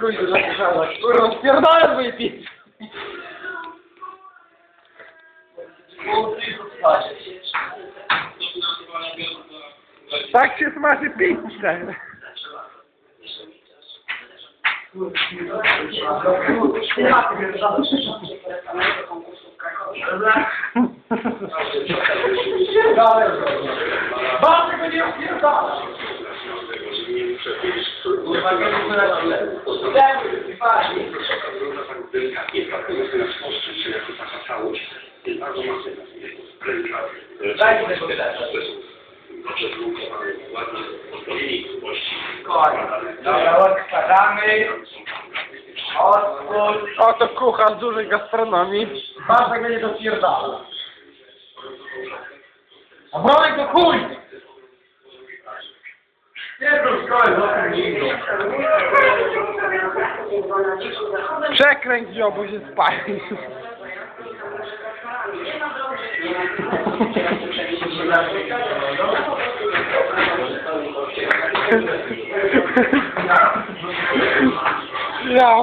Chuj, że zapisała. Kurwa, spierdolę moje pić. Tak się smaży pizzę. Bardzo go nie rozpierdala. Kurwa, nie wiem, na chwilę. Daj, fajnie. Daj mi tyle. Dobra, odkładamy. Odkładamy. Oto kucharz dużej gastronomii. Bardzo go nie dopierdala. A broń to chuj! Nie to szkoły, no to nie Przekręć ją, bo się spali. Ja